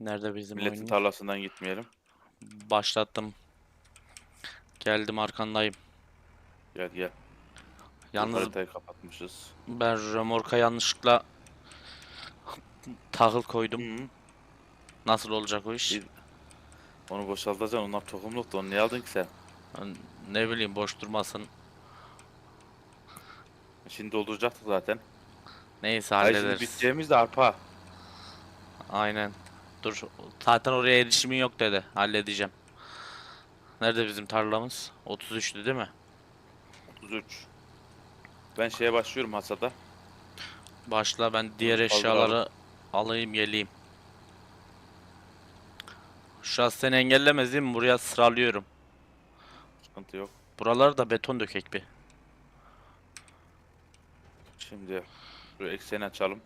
Nerede bizim Milletin oyun? tarlasından gitmeyelim. Başlattım. Geldim arkandayım. Gel gel. Yalnız Haritayı kapatmışız. ben römorka yanlışlıkla tahıl koydum. Hı. Nasıl olacak o iş? İyi. Onu boşaltacaksın. Onlar tohumluktu. Onu niye aldın ki sen? Ben Ne bileyim boş durmasın. Şimdi dolduracaktık zaten. Neyse Hayır şimdi hallederiz. biteceğimiz de arpa. Aynen. Dur. Zaten oraya erişimin yok dedi. Halledeceğim. Nerede bizim tarlamız? 33'tü değil mi? 33. Ben şeye başlıyorum hasada. Başla ben diğer eşyaları alayım geleyim. Şurası seni engellemez değil mi? Buraya sıralıyorum. Sıkıntı yok. Buraları da beton dökek bir. Şimdi şu ekseni açalım.